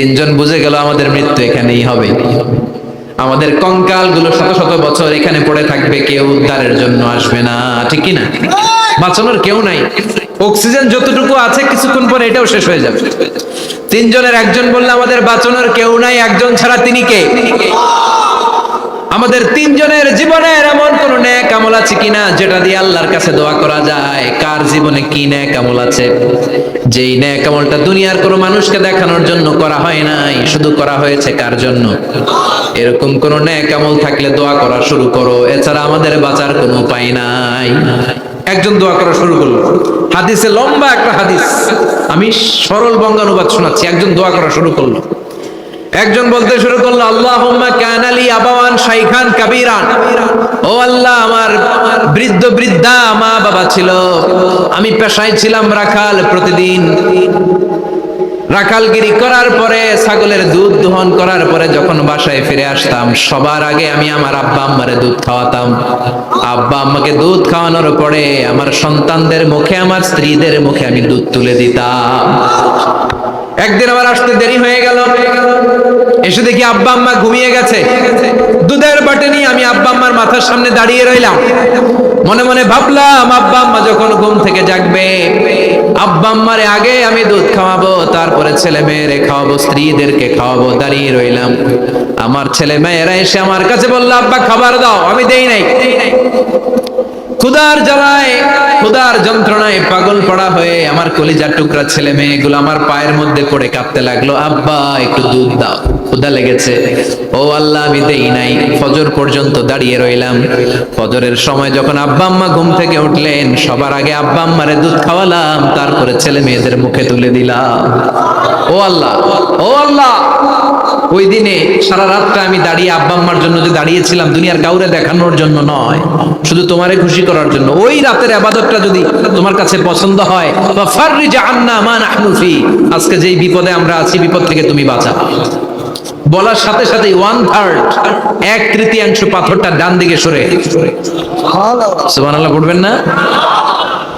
তিনজন বুঝে গেল আমাদের মৃত্যু এখানেই হবে। আমাদের কঙ্কালগুলো শত শত বছর এখানে পড়ে থাকবে, কেউ উদ্ধারের জন্য আসবে না, ঠিক কিনা? বাঁচানোর কেউ নাই। অক্সিজেন যতটুকু আছে কিছুক্ষণ পরে এটাও শেষ হয়ে যাবে। তিনজনের একজন বললে আমাদের বাঁচানোর কেউ নাই, একজন ছাড়া তিনি কে? আমাদের তিনজনের জীবনের এমন কোন ন্যাক আমল আছে কিনা যেটা দিয়ে আল্লাহর কাছে দোয়া করা যায়? কার জীবনে কি ন্যাক আমল আছে? যেই ন্যাক আমলটা দুনিয়ার কোনো মানুষকে দেখানোর জন্য করা হয় নাই, শুধু করা হয়েছে কার জন্য? এরকম কোন ন্যাক আমল থাকলে দোয়া করা শুরু করো, এছাড়া আমাদের বাঁচার কোনো উপায় নাই। একজন দোয়া করা শুরু করল। হাদিসে লম্বা একটা হাদিস। আমি সরল বঙ্গানুবাদ শোনাচ্ছি, একজন দোয়া করা শুরু করল। একজন বলতে শুরু করল, আল্লাহুম্মা কানালি আবাওয়ান শাইখান কাবীরান। ও আল্লাহ, আমার বৃদ্ধ বৃদ্ধা মা বাবা ছিল। আমি পেশায় ছিলাম রাখাল প্রতিদিন। রাখালগিরি করার পরে, ছাগলের দুধ দহন করার পরে যখন বাসায় ফিরে আসতাম, সবার আগে আমি আমার আব্বা আম্মারে দুধ খাওয়াতাম। আব্বা আম্মাকে দুধ খাওয়ানোর পরে আমার সন্তানদের মুখে, আমার স্ত্রীদের মুখে আমি দুধ তুলে দিতাম। একদিন আবার আসতে দেরি হয়ে গেল। এসে দেখি আব্বা আম্মা ঘুমিয়ে গেছে। দুধের বাটে নিয়ে আমি আব্বা আম্মার মাথার সামনে দাঁড়িয়ে রইলাম। মনে মনে ভাবলাম, আব্বা আম্মা যখন ঘুম থেকে জাগবে, আব্বা আম্মারে আগে আমি দুধ খাওয়াবো, তারপরে ছেলে মেয়েরে খাওয়াবো, স্ত্রীদেরকে খাওয়াবো, দাঁড়িয়ে রইলাম। আমার ছেলে মেয়েরা এসে আমার কাছে বলল, আব্বা, খাবার দাও, আমি দেই নাই। ক্ষুদার জ্বালায় ক্ষুদার যন্ত্রণায় পাগল পড়া হয়ে আমার কলিজার টুকরা ছেলে মেয়েগুলো আমার পায়ের মধ্যে পড়ে কাঁপতে লাগল, আব্বা, একটু দুধ দাও ক্ষুদা লেগেছে। ও আল্লাহ, আমি দেই নাই। ফজর পর্যন্ত দাঁড়িয়ে রইলাম। ফজরের সময় যখন আব্বা আম্মা ঘুম থেকে উঠলেন, সবার আগে আব্বা আম্মারে দুধ খাওয়ালাম, তারপরে ছেলে মেয়েদের মুখে তুলে দিলাম। ও আল্লাহ ও আল্লাহ ওই দিনে সারা রাতটা আমি দাঁড়িয়ে আব্বা আম্মার জন্য যে দাঁড়িয়েছিলাম দুনিয়ার কাউরে দেখানোর জন্য নয় শুধু তোমারে খুশি করার জন্য। ওই রাতের আবাদতটা যদি তোমার কাছে পছন্দ হয় আজকে যেই বিপদে আমরা আছি বিপদ থেকে তুমি বাঁচা বলার সাথে সাথে ওয়ান থার্ড এক তৃতীয়াংশ পাথরটা ডান দিকে সরে। সুবহানাল্লাহ পড়বেন না?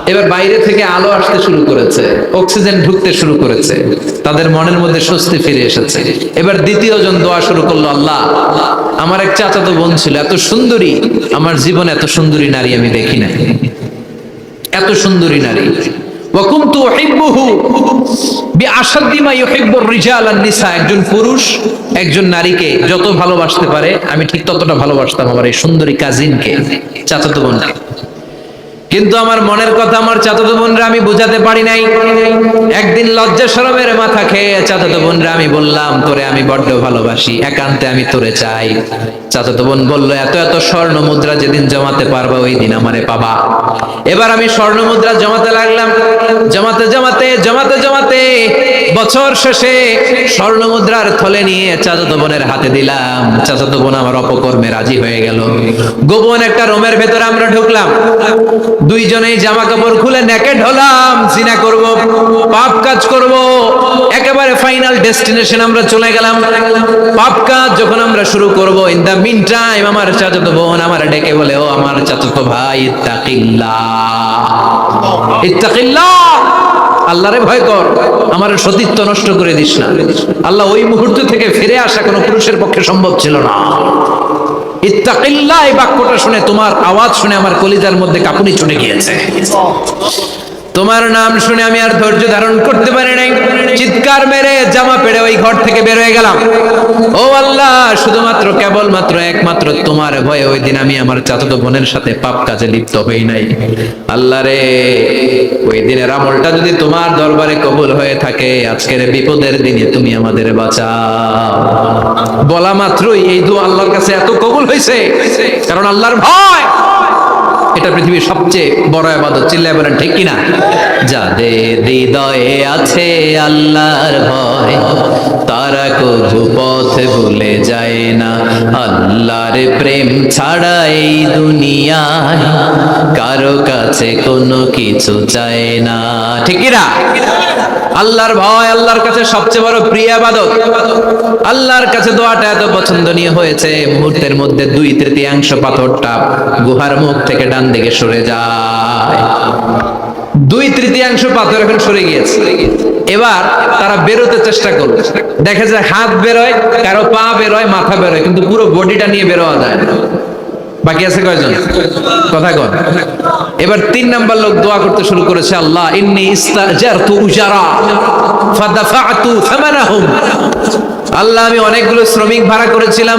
এবার বাইরে থেকে আলো আসতে শুরু করেছে, অক্সিজেন ঢুকতে শুরু করেছে, তাদের মনের মধ্যে স্বস্তি ফিরে এসেছে। এবার দ্বিতীয় জন দোয়া শুরু করল, আল্লাহ, আমার এক চাচাতো বোন ছিল, এত সুন্দরী, আমার জীবনে এত সুন্দরী নারী আমি দেখি নাই। এত সুন্দরী নারী। একজন পুরুষ, একজন নারীকে যত ভালোবাসতে পারে, আমি ঠিক ততটা ভালোবাসতাম আমার এই সুন্দরী কাজিনকে চাচাতো বোনকে। কিন্তু আমার মনের কথা আমার চাচাতো বোনরা আমি বুঝাতে পারি নাই। একদিন লজ্জা শরমের মাথা খেয়ে চাচাতো বোনরা আমি বললাম, তোরে আমি বড্ড ভালোবাসি, একান্তে আমি তোরে চাই। চাচাতো বোন বলল, এত এত স্বর্ণ মুদ্রা যেদিন জমাতে পারবা, ওই দিন আমারে পাবা। এবার আমি স্বর্ণ মুদ্রা জমাতে লাগলাম। জমাতে জমাতে জমাতে জমাতে বছর শেষে স্বর্ণ মুদ্রার থলে নিয়ে চাচাতো বোনের হাতে দিলাম। চাচাতো বোন আমার অপকর্মে রাজি হয়ে গেল। গোপন একটা রোমের ভেতরে আমরা ঢুকলাম। দুইজনেই জামা কাপড় খুলে নেকেড হলাম জিনা করব, পাপ কাজ করব। একেবারে ফাইনাল ডেস্টিনেশন আমরা চলে গেলাম। পাপ কাজ যখন আমরা শুরু করব ইন দা মিন টাইম আমার চাচাতো বোন আমার ডেকে বলে, ও আমার চাচাতো ভাই, ইত্তাকিল্লাহ। ইত্তাকিল্লাহ! আল্লাহরে ভয় কর, আমার সতীত্ব নষ্ট করে দিস না। আল্লাহ ওই মুহূর্ত থেকে ফিরে আসা কোনো পুরুষের পক্ষে সম্ভব ছিল না। ইত্তাকিল্লাহ এই বাক্যটা শুনে তোমার আওয়াজ শুনে আমার কলিজার মধ্যে কাপুনি চলে গিয়েছে। তোমার নাম শুনে আমি আর ধৈর্য ধারণ করতে পারি নাই। চিৎকার মেরে জামা পেড়ে ওই ঘর থেকে বের হয়ে গেলাম। ও আল্লাহ, শুধুমাত্র কেবলমাত্র একমাত্র তোমার ভয়ে ওই দিন আমি আমার চাচাতো বোনের সাথে পাপ কাজে লিপ্ত হই নাই। আল্লাহ রে, ওই দিনের আমলটা যদি তোমার দরবারে কবুল হয়ে থাকে, আজকের বিপদের দিনে তুমি আমাদের বাঁচাও। বলা মাত্রই এই দু আল্লাহর কাছে এত কবুল হয়েছে কারণ আল্লাহর ভয়। এটা পৃথিবীর সবচেয়ে বড় আবাদত, চিল্লায় বলেন, ঠিক কিনা? যাদের হৃদয়ে আছে আল্লাহর ভয়, তারা কবু পথ ভুলে যায় না। আল্লাহর প্রেম ছাড়া এই দুনিয়ায় কারও কাছে কোনো কিছু চায় না। ঠিক কিনা? আল্লাহর ভয় আল্লাহর কাছে সবচেয়ে বড় প্রিয় আবাদত। আল্লাহর কাছে দোয়াটা এত পছন্দনীয় হয়েছে। মুহূর্তের মধ্যে দুই তৃতীয়াংশ পাথরটা গুহার মুখ থেকে ডান দিকে সরে যায়। দুই তৃতীয়াংশ পাথর এখন সরে গিয়েছে। এবার তারা বেরোতে চেষ্টা করল দেখে যে হাত বেরোয়, কারও পা বেরোয়, মাথা বেরোয়, কিন্তু পুরো বডিটা নিয়ে বেরোয়া যায় না। বাকি আছে কয়জন? কথা কন। এবার তিন নাম্বার লোক দোয়া করতে শুরু করেছে, আল্লাহ, ইন্নি ইস্তাজারতু উজারা, ফাদাফাতু থামানাহুম আল্লাহ, আমি অনেকগুলো শ্রমিক ভাড়া করেছিলাম।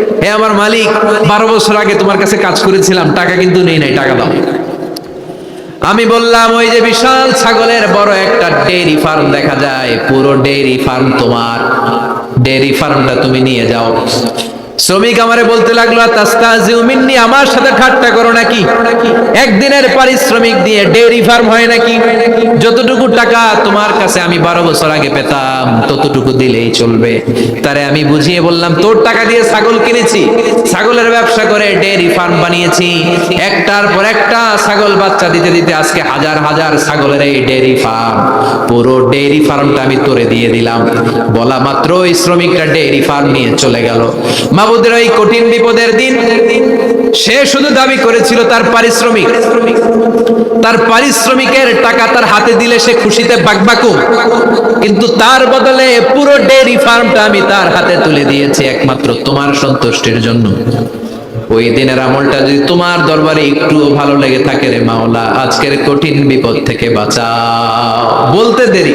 হে আমার মালিক, বারো বছর আগে তোমার কাছে কাজ করেছিলাম, টাকা কিন্তু নেই নাই, টাকা দাও। আমি বললাম, ওই যে বিশাল ছাগলের বড় একটা ডেইরি ফার্ম দেখা যায়, পুরো ডেইরি ফার্ম তোমার। ডেইরি ফার্মটা তুমি নিয়ে যাও। শ্রমিক আমারে বলতে লাগল তাস্তাজিউ মিন্নি, আমার সাথে ঠাট্টা করো নাকি? একদিনের পারিশ্রমিক দিয়ে ডেইরি ফার্ম হয় নাকি? যতটুকু টাকা তোমার কাছে আমি বারো বছর আগে পেতাম, ততটুকু দিলেই চলবে। তারে আমি বুঝিয়ে বললাম, তোর টাকা দিয়ে ছাগল কিনেছি। ছাগলের ব্যবসা করে ডেইরি ফার্ম বানিয়েছি। একটার পর একটা ছাগল বাচ্চা দিতে দিতে আজকে হাজার হাজার ছাগলের এই ডেইরি ফার্ম। পুরো ডেইরি ফার্মটা আমি তোরে দিয়ে দিলাম। বলা মাত্র ওই শ্রমিকটা ডেইরি ফার্ম নিয়ে চলে গেল। মাবুদের ওই কঠিন বিপদের দিন, সে শুধু দাবি করেছিল তার পারিশ্রমিক। তার পারিশ্রমিকের টাকা তার হাতে দিলে সে খুশিতে বাকবাকুম কিন্তু তার বদলে পুরো ডেইরি ফার্মটা আমি তার হাতে তুলে দিয়েছি একমাত্র তোমার সন্তুষ্টির জন্য। ওই দিনের আমলটা যদি তোমার দরবারে একটু ভালো লেগে থাকে রে মাওলা, আজকের কঠিন বিপদ থেকে বাঁচাও। বলতে দেরি।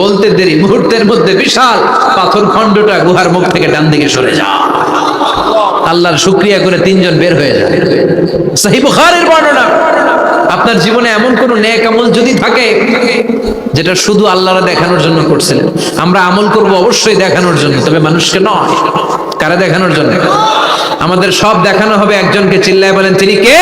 বলতে দেরি, মুহূর্তের মধ্যে বিশাল পাথর খণ্ডটা গুহার মুখ থেকে ডান দিকে সরে যা আল্লাহর শুক্রিয়া করে তিনজন বের হয়ে যায়। সহি বুখারের বর্ণনা, আপনার জীবনে এমন কোন নেক আমল যদি থাকে, যেটা শুধু আল্লাহরা দেখানোর জন্য করছিলেন আমরা আমল করব অবশ্যই দেখানোর জন্য, তবে মানুষকে নয়, কারা দেখানোর জন্য? আমাদের সব দেখানো হবে, একজনকে চিল্লায় বলেন, তিনি কে?